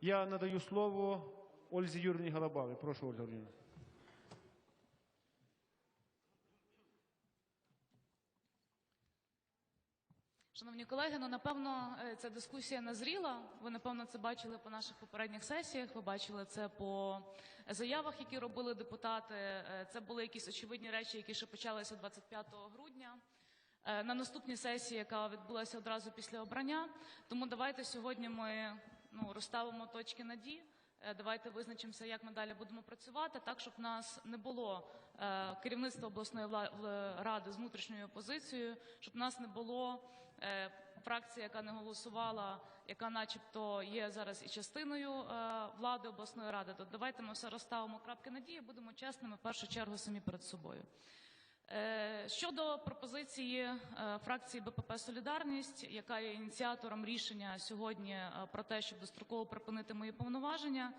Я надаю слово Ользі Юрівні Галабаві. Прошу, Ольга Юрівна. Шановні колеги, ну напевно е, ця дискусія назріла. Ви напевно це бачили по наших попередніх сесіях. Ви бачили це по заявах, які робили депутати. Е, Це були якісь очевидні речі, які ще почалися 25 грудня. е, На наступній сесії, яка відбулася одразу після обрання. Тому давайте сьогодні ми ну, розставимо точки над «і». Е, Давайте визначимося, як ми далі будемо працювати, так щоб в нас не було е, керівництва обласної ради з внутрішньою опозицією, щоб в нас не було е, фракції, яка не голосувала, яка, начебто, є зараз і частиною е, влади обласної ради. То давайте ми все розставимо крапки надії, будемо чесними в першу чергу самі перед собою. Е, Щодо пропозиції е, фракції БПП Солідарність, яка є ініціатором рішення сьогодні е, про те, щоб достроково припинити мої повноваження,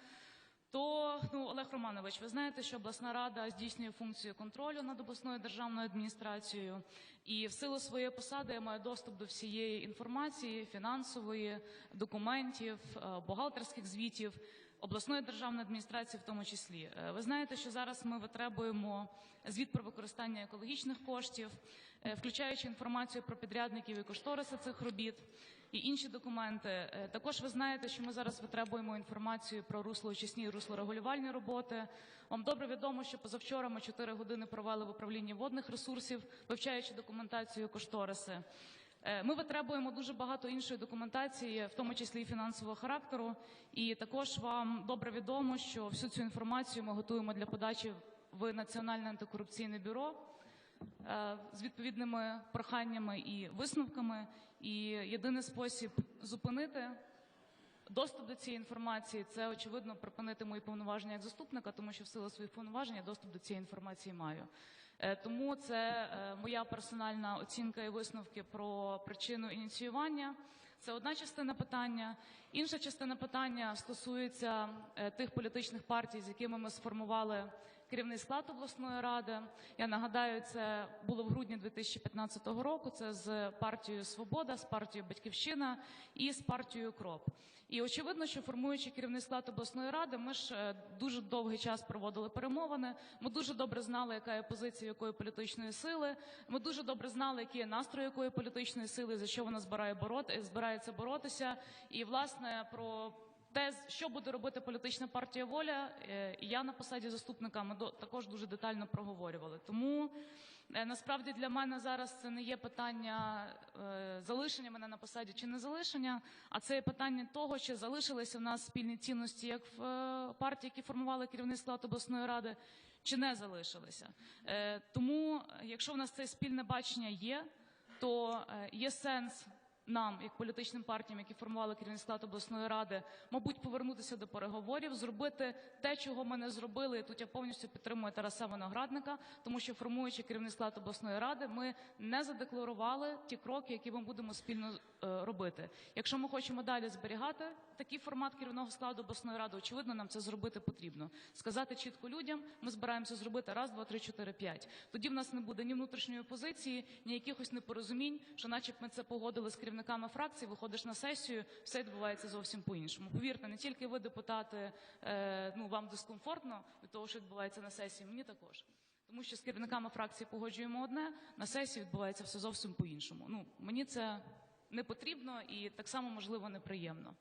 то ну, Олег Романович, ви знаєте, що обласна рада здійснює функцію контролю над обласною державною адміністрацією, і в силу своєї посади я маю доступ до всієї інформації, фінансової, документів, бухгалтерських звітів. Обласної державної адміністрації, в тому числі, Е, ви знаєте, що зараз ми витребуємо звіт про використання екологічних коштів, е, включаючи інформацію про підрядників і кошториси цих робіт і інші документи. Е, Також ви знаєте, що ми зараз витребуємо інформацію про руслоочисні і руслорегулювальні роботи. Вам добре відомо, що позавчора ми 4 години провели в управлінні водних ресурсів, вивчаючи документацію кошториси. Е, Ми витребуємо дуже багато іншої документації, в тому числі і фінансового характеру. І також вам добре відомо, що всю цю інформацію ми готуємо для подачі в Національне антикорупційне бюро е, з відповідними проханнями і висновками. І єдиний спосіб зупинити доступ до цієї інформації це очевидно припинити мої повноваження як заступника, тому що в силу своїх повноважень я доступ до цієї інформації маю. Е, Тому це е, моя персональна оцінка і висновки про причину ініціювання. Це одна частина питання. Інша частина питання стосується е, тих політичних партій, з якими ми сформували керівний склад обласної ради. Я нагадаю, це було в грудні 2015 року. Це з партією Свобода, з партією Батьківщина і з партією Кроп. І очевидно, що формуючи керівний склад обласної ради, ми ж е, дуже довгий час проводили перемовини. Ми дуже добре знали, яка є позиція якої політичної сили. Ми дуже добре знали, які є настрої якої політичної сили, за що вона збирає бороти, збирається боротися. І власне про те, що буде робити політична партія воля, е, і я на посаді заступника ми також дуже детально проговорювали. Тому е, насправді для мене зараз це не є питання е, залишення мене на посаді чи не залишення, а це є питання того, чи залишилися в нас спільні цінності як в партії, які формували керівний склад обласної ради, чи не залишилися. Тому, якщо в нас це спільне бачення є, то є сенс нам, як політичним партіям, які формували керівний склад обласної ради, мабуть, повернутися до переговорів, зробити те, чого ми не зробили. І тут я повністю підтримую Тараса Виноградника, тому що формуючи керівний склад обласної ради, ми не задекларували ті кроки, які ми будемо спільно е, робити. Якщо ми хочемо далі зберігати такий формат керівного складу обласної ради, очевидно, нам це зробити потрібно. Сказати чітко людям, ми збираємося зробити раз, два, три, чотири, п'ять. Тоді в нас не буде ні внутрішньої позиції, ні якихось непорозумінь, що, начеб, ми це погодили з керівниками фракцій. Виходиш на сесію, все відбувається зовсім по-іншому. Повірте, не тільки ви, депутати, е, ну вам дискомфортно від того, що відбувається на сесії, мені також. Тому що з керівниками фракції погоджуємо одне, на сесії відбувається все зовсім по-іншому. Ну мені це не потрібно і так само можливо неприємно.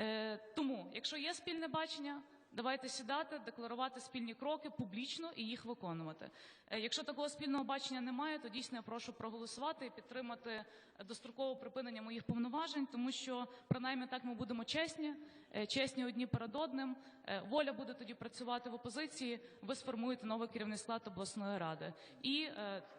Е, тому, якщо є спільне бачення, давайте сідати, декларувати спільні кроки публічно і їх виконувати. Е, якщо такого спільного бачення немає, то дійсно я прошу проголосувати і підтримати дострокове припинення моїх повноважень, тому що принаймні так ми будемо чесні, е, чесні одні перед одним. Е, воля буде тоді працювати в опозиції. Ви сформуєте новий керівний склад обласної ради. І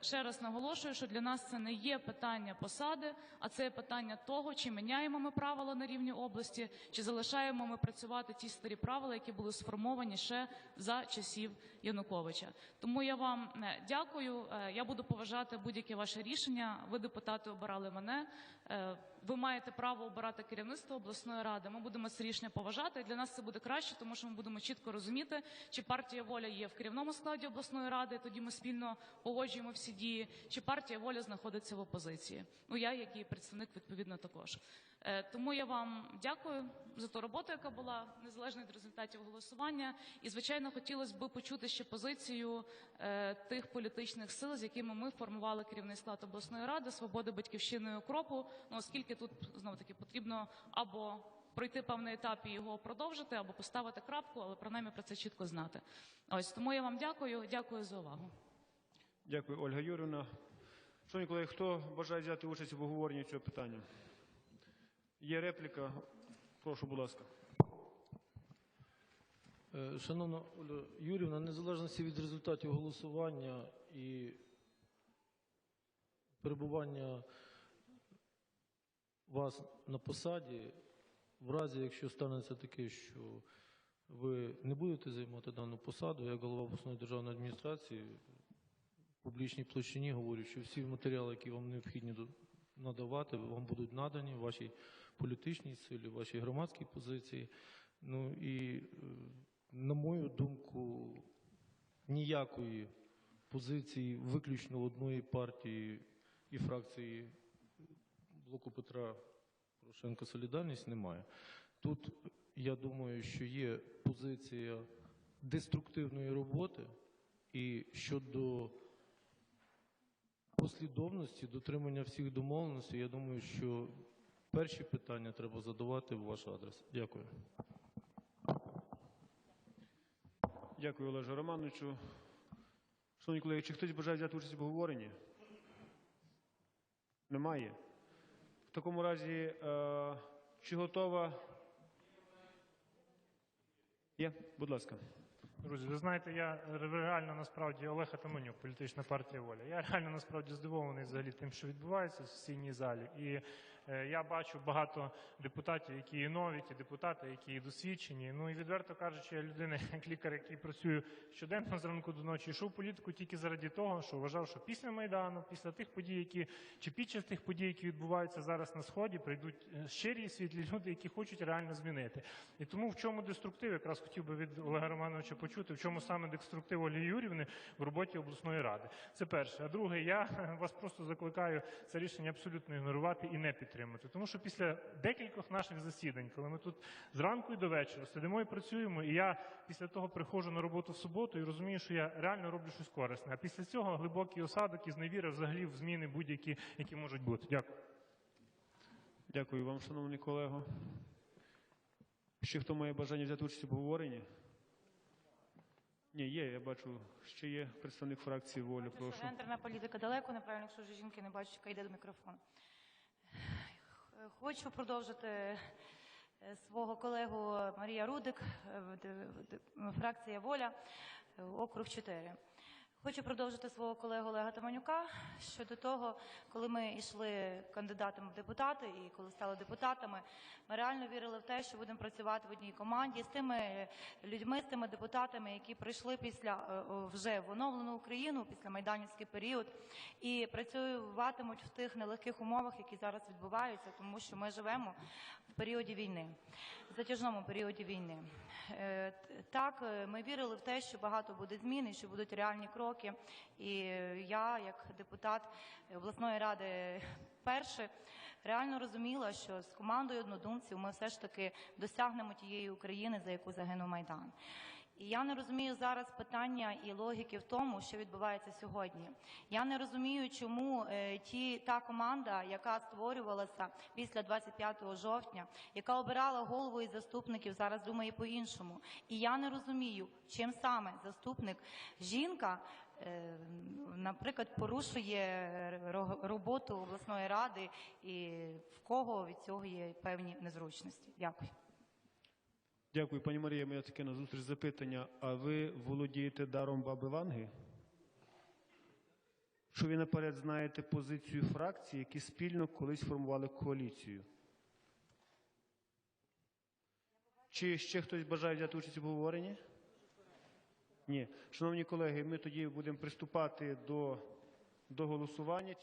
ще раз наголошую, що для нас це не є питання посади, а це є питання того, чи міняємо ми правила на рівні області, чи залишаємо ми працювати ті старі правила, які були сформовані ще за часів Януковича. Тому я вам е, дякую. Е, Я буду поважати будь-які ваші рішення. Ви депутати обирали мене. Е, Ви маєте право обирати керівництво обласної ради. Ми будемо це рішення поважати. І для нас це буде краще, тому що ми будемо чітко розуміти, чи партія воля є в керівному складі обласної ради. Тоді ми спільно погоджуємо всі дії, чи партія воля знаходиться в опозиції. Ну я, як і представник, відповідно також. Е, Тому я вам дякую за ту роботу, яка була незалежно від результатів голосування. І звичайно, хотілося б почути ще позицію е, тих політичних сил, з якими ми формували керівний склад обласної ради, свободи батьківщини і укропу. Ну оскільки тут знову таки потрібно або пройти певний етап і його продовжити, або поставити крапку, але принаймні про це чітко знати. Ось тому я вам дякую. Дякую за увагу. Дякую, Ольга Юрівна. Шановні колеги, хто бажає взяти участь в обговоренні цього питання? Є репліка? Прошу, будь ласка. Е, Шановна Оля Юрівна, незалежності від результатів голосування і перебування вас на посаді, в разі, якщо станеться таке, що ви не будете займати дану посаду, як голова обласної державної адміністрації, в публічній площині говорю, що всі матеріали, які вам необхідні надавати, вам будуть надані в вашій політичній силі, в вашій громадській позиції. Ну і, е, на мою думку, ніякої позиції виключно одної партії і фракції блоку Петра Порошенка Солідарність немає. Тут я думаю, що є позиція деструктивної роботи і щодо послідовності, дотримання всіх домовленостей, я думаю, що перші питання треба задавати в ваш адрес. Дякую. Дякую, Олеже Романовичу. Шановні колеги, чи хтось бажає взяти участь в обговоренні? Немає. Такому разі, е, чи готова? Є, будь ласка. Друзі, ви знаєте, я реально насправді Олег Атаманюк, політична партія воля. Я реально насправді здивований взагалі тим, що відбувається в сесійній залі. І я бачу багато депутатів, які є нові, ті депутати, які є досвідчені. Ну і відверто кажучи, я людина, як лікар, який працює щоденно зранку до ночі, йшов політику тільки заради того, що вважав, що після майдану, після тих подій, які чи під час тих подій, які відбуваються зараз на сході, прийдуть е, щирі і світлі люди, які хочуть реально змінити. І тому в чому деструктив, якраз хотів би від Олега Романовича почути, в чому саме деструктив Ольги Юрівни в роботі обласної ради. Це перше. А друге, я вас просто закликаю це рішення абсолютно ігнорувати і не підтримати. Тому що після декількох наших засідань, коли ми тут зранку і до вечора сидимо і працюємо, і я після того приходжу на роботу в суботу і розумію, що я реально роблю щось корисне. А після цього глибокий осадок і зневіра взагалі в зміни будь-які, які можуть бути. Дякую. Дякую вам, шановний колего. Ще хто має бажання взяти участь в обговоренні? Ні, є, я бачу, ще є представник фракції волі. Прошу. гендерна політика далеко, неправильно, якщо вже жінки не бачать, яка йде до мікрофону. Хочу продовжити е, свого колегу Марія Рудик, е, фракція Воля, е, округ 4. Хочу продовжити свого колегу Олега Таманюка щодо того, коли ми йшли кандидатами в депутати і коли стали депутатами, ми реально вірили в те, що будемо працювати в одній команді з тими людьми, з тими депутатами, які прийшли після е, вже в оновлену Україну після майданівський період, і працюватимуть в тих нелегких умовах, які зараз відбуваються, тому що ми живемо в періоді війни, в затяжному періоді війни. Е, Так, е, ми вірили в те, що багато буде змін і що будуть реальні кроки. І е, я, як депутат обласної ради, перше реально розуміла, що з командою однодумців ми все ж таки досягнемо тієї України, за яку загинув Майдан. І я не розумію зараз питання і логіки в тому, що відбувається сьогодні. Я не розумію, чому е, ті та команда, яка створювалася після 25 жовтня, яка обирала голову і заступників, зараз думає по-іншому. І я не розумію, чим саме заступник жінка. Е, Наприклад, порушує роботу обласної ради, і в кого від цього є певні незручності. Дякую. Дякую, пані Марія. Моє таке на зустріч запитання. А ви володієте даром баби Ванги? Що ви наперед знаєте позицію фракції, які спільно колись формували коаліцію? Чи ще хтось бажає взяти участь в обговоренні? Ні. Шановні колеги, ми тоді будемо приступати до, голосування.